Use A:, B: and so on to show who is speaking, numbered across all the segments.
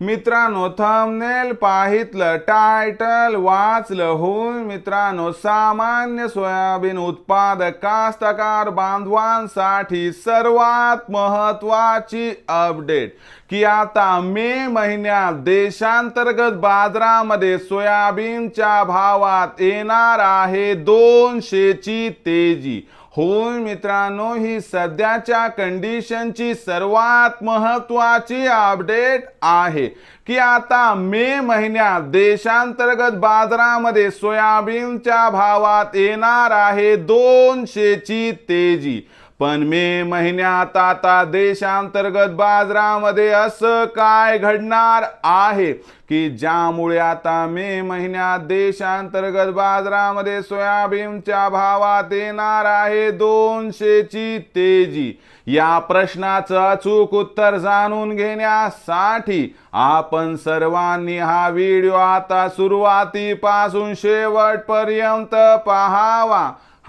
A: मित्रांनो thumbnail पाहितलं title वाचलं होऊन मित्रांनो सामान्य सोयाबीन उत्पादक कास्तकार बांधवांसाठी सर्वात महत्वाची अपडेट की आता मे महिन्यात देशांतर्गत बाजारामध्ये सोयाबीनच्या भावात येणार आहे दोनशेची तेजी. होय मित्रांनो ही सध्याच्या कंडिशनची सर्वात महत्वाची अपडेट आहे की आता मे महिन्यात देशांतर्गत बाजारामध्ये सोयाबीनच्या भावात येणार आहे दोनशेची तेजी. पण मे महिन्यात आता देशांतर्गत बाजारामध्ये असं काय घडणार आहे? की ज्यामुळे आता मे महिन्यात देशांतर्गत बाजारामध्ये सोयाबीनच्या भावात येणार आहे दोनशेची तेजी? या प्रश्नाचं अचूक उत्तर जाणून घेण्यासाठी आपण सर्वांनी हा व्हिडिओ आता सुरुवातीपासून शेवटपर्यंत पाहावा.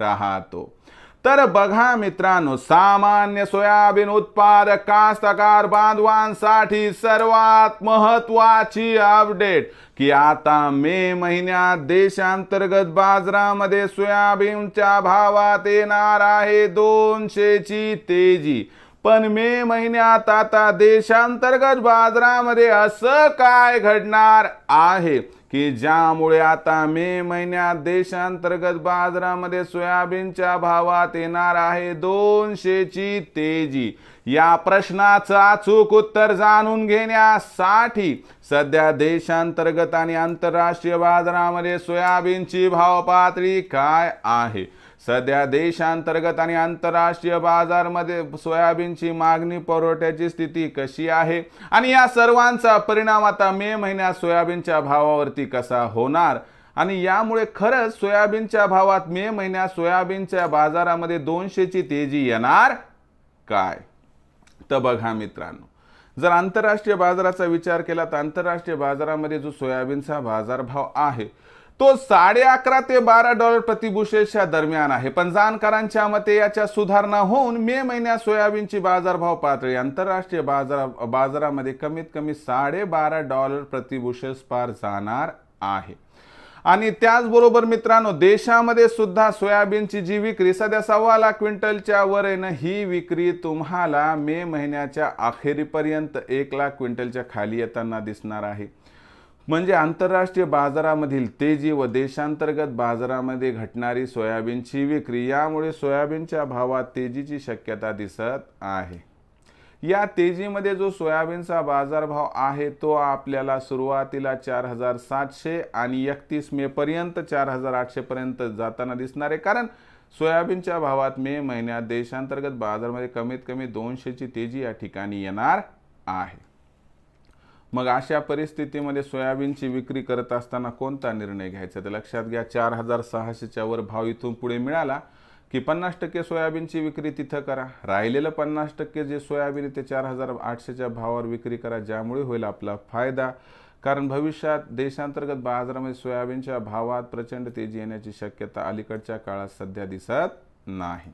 A: राहतो. तर बघा मित्रांनो सामान्य सोयाबीन उत्पादक कास्तकार बांधवांसाठी सर्वात महत्वाची अपडेट की आता मे महिन्यात देशांतर्गत बाजारामध्ये सोयाबीनच्या भावात येणार आहे दोनशेची तेजी. पण मे महिन्यात आता देशांतर्गत बाजारामध्ये असं काय घडणार आहे? की ज्यामुळे आता मे महिन्यात देशांतर्गत बाजारामध्ये सोयाबीनच्या भावात येणार आहे दोनशेची तेजी. या प्रश्नाचं अचूक उत्तर जाणून घेण्यासाठी सध्या देशांतर्गत आणि आंतरराष्ट्रीय बाजारामध्ये सोयाबीनची भाव पातळी काय आहे? सध्या देशांतर्गत आणि आंतरराष्ट्रीय बाजारमध्ये सोयाबीनची मागणी पुरवठ्याची स्थिती कशी आहे? आणि या सर्वांचा परिणाम आता मे महिन्यात सोयाबीनच्या भावावरती कसा होणार? आणि यामुळे खरंच सोयाबीनच्या भावात मे महिन्यात सोयाबीनच्या बाजारामध्ये दोनशेची तेजी येणार? काय? तर बघा मित्रांनो जर आंतरराष्ट्रीय बाजाराचा विचार केला तर आंतरराष्ट्रीय बाजारामध्ये जो सोयाबीनचा बाजारभाव आहे तो साडे अकरा ते बारा डॉलर प्रतिबुशेच्या दरम्यान आहे. पण जाणकारांच्या मते याच्या सुधारणा होऊन मे महिन्यात सोयाबीनची बाजारभाव पातळी आंतरराष्ट्रीय बाजार बाजारामध्ये कमीत कमी साडे बारा डॉलर प्रतिबुशेस पार जाणार आहे. आणि त्याचबरोबर मित्रांनो देशामध्ये सुद्धा सोयाबीनची जी विक्री सध्या सव्वा लाख क्विंटलच्या वर आहे ना ही विक्री तुम्हाला मे महिन्याच्या अखेरीपर्यंत एक लाख क्विंटलच्या खाली येताना दिसणार आहे. म्हणजे आंतरराष्ट्रीय बाजारामधील तेजी व देशांतर्गत बाजारामध्ये घटणारी सोयाबीनची विक्री यामुळे सोयाबीनच्या भावात तेजीची शक्यता दिसत आहे. या तेजीमध्ये जो सोयाबीनचा बाजारभाव आहे तो आपल्याला सुरुवातीला चार हजार सातशे आणि एकतीस मे पर्यंत चार हजार आठशे पर्यंत जाताना दिसणार आहे. कारण सोयाबीनच्या भावात मे महिन्यात देशांतर्गत बाजारामध्ये कमीत कमी दोनशेची तेजी या ठिकाणी येणार आहे. मग अशा परिस्थितीमध्ये सोयाबीनची विक्री करत असताना कोणता निर्णय घ्यायचा? तर लक्षात घ्या चार हजार सहाशेच्या वर भाव इथून पुढे मिळाला की पन्नास टक्के सोयाबीनची विक्री तिथं करा. राहिलेलं पन्नास टक्के जे सोयाबीन ते चार हजार आठशेच्या भावावर विक्री करा ज्यामुळे होईल आपला फायदा. कारण भविष्यात देशांतर्गत बाजारामध्ये सोयाबीनच्या भावात प्रचंड तेजी येण्याची शक्यता अलीकडच्या काळात सध्या दिसत नाही.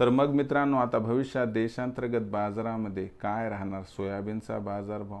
A: तर मग मित्रांनो आता भविष्यात देशांतर्गत बाजारामध्ये काय राहणार? सोयाबीनचा बाजारभाव